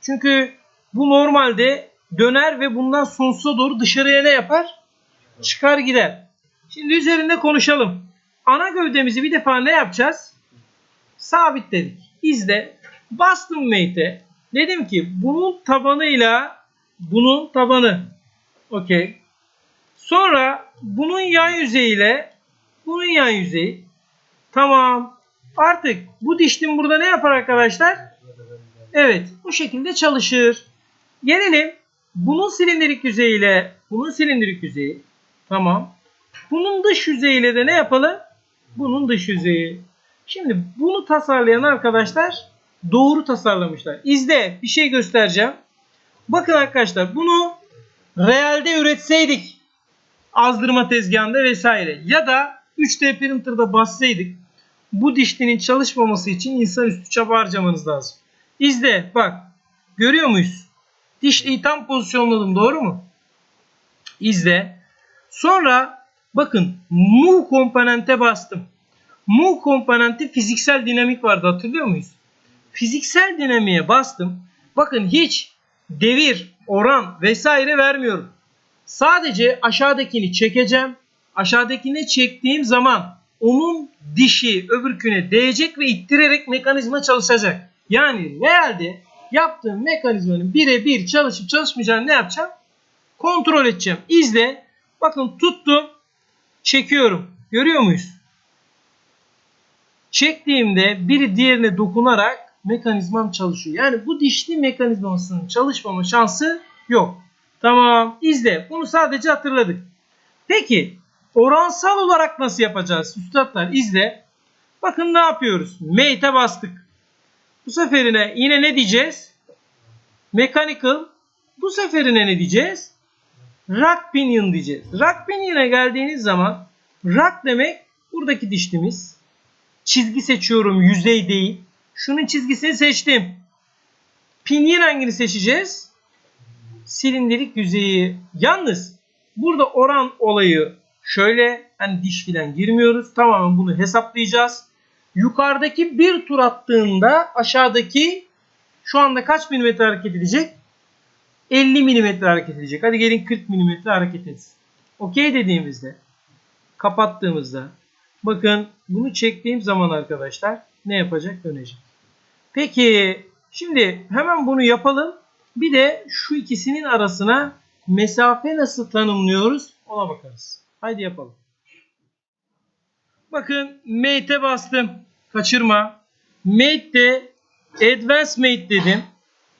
Çünkü bu normalde döner ve bundan sonsuza doğru dışarıya ne yapar? Çıkar gider. Şimdi üzerinde konuşalım. Ana gövdemizi bir defa ne yapacağız? Sabitledik. İzle. Bastım mate'e. Dedim ki bunun tabanıyla bunun tabanı. Okey. Sonra bunun yan yüzeyiyle bunun yan yüzeyi. Tamam. Artık bu dişlim burada ne yapar arkadaşlar? Evet. Bu şekilde çalışır. Gelelim. Bunun silindirik yüzeyiyle bunun silindirik yüzeyi. Tamam. Bunun dış yüzeyiyle de ne yapalım? Bunun dış yüzeyi. Şimdi bunu tasarlayan arkadaşlar doğru tasarlamışlar. İzle bir şey göstereceğim. Bakın arkadaşlar bunu realde üretseydik azdırma tezgahında vesaire ya da 3D printer'da bassaydık bu dişlinin çalışmaması için insanüstü çaba harcamanız lazım. İzle bak görüyor muyuz? Dişliyi tam pozisyonladım doğru mu? İzle. Sonra bakın move komponente bastım. Move komponenti fiziksel dinamik vardı hatırlıyor muyuz? Fiziksel dinamiğe bastım. Bakın hiç devir, oran vesaire vermiyorum. Sadece aşağıdakini çekeceğim. Aşağıdakini çektiğim zaman onun dişi öbürküne değecek ve ittirerek mekanizma çalışacak. Yani realde yaptığım mekanizmanın birebir çalışıp çalışmayacağını ne yapacağım? Kontrol edeceğim. İzle. Bakın tuttum. Çekiyorum. Görüyor muyuz? Çektiğimde biri diğerine dokunarak mekanizmam çalışıyor. Yani bu dişli mekanizmasının çalışmama şansı yok. Tamam. İzle. Bunu sadece hatırladık. Peki oransal olarak nasıl yapacağız? Üstadlar izle. Bakın ne yapıyoruz? Mate'e bastık. Bu seferine yine ne diyeceğiz? Mechanical. Bu seferine ne diyeceğiz? Rock pinion diyeceğiz. Rock pinion'a geldiğiniz zaman rock demek buradaki dişlimiz. Çizgi seçiyorum yüzey değil. Şunun çizgisini seçtim. Pinion hangini seçeceğiz? Silindirik yüzeyi. Yalnız burada oran olayı şöyle hani diş filan girmiyoruz. Tamamen bunu hesaplayacağız. Yukarıdaki bir tur attığında aşağıdaki şu anda kaç milimetre hareket edecek? 50 milimetre hareket edecek. Hadi gelin 40 milimetre hareket etsin. Okey dediğimizde kapattığımızda bakın bunu çektiğim zaman arkadaşlar ne yapacak? Dönecek. Peki şimdi hemen bunu yapalım. Bir de şu ikisinin arasına mesafe nasıl tanımlıyoruz ona bakarız. Haydi yapalım. Bakın mate'e bastım. Kaçırma. Mate'de advanced mate dedim.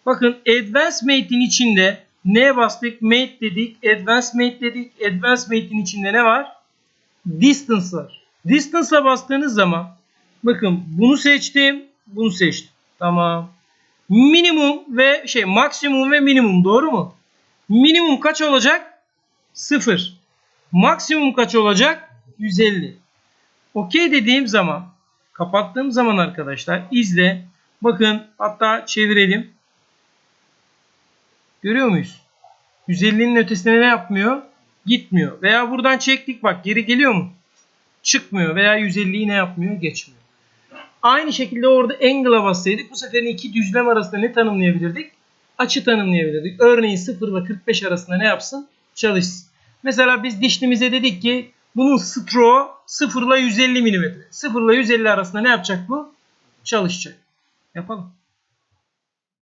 Bakın advanced mate'in içinde neye bastık? Mate dedik. Advanced mate dedik. Advanced mate'in içinde ne var? Distance var. Distance'a bastığınız zaman bakın bunu seçtim. Bunu seçtim. Tamam. Minimum ve şey maksimum ve minimum doğru mu? Minimum kaç olacak? 0. Maksimum kaç olacak? 150. Okey dediğim zaman kapattığım zaman arkadaşlar izle. Bakın hatta çevirelim. Görüyor muyuz? 150'nin ötesine ne yapmıyor? Gitmiyor. Veya buradan çektik bak geri geliyor mu? Çıkmıyor. Veya 150'yi ne yapmıyor? Geçmiyor. Aynı şekilde orada angle'a bassaydık bu sefer iki düzlem arasında ne tanımlayabilirdik? Açı tanımlayabilirdik. Örneğin 0 ile 45 arasında ne yapsın? Çalışsın. Mesela biz dişlimize dedik ki bunun stroğu 0 ile 150 mm. 0 ile 150 arasında ne yapacak bu? Çalışacak. Yapalım.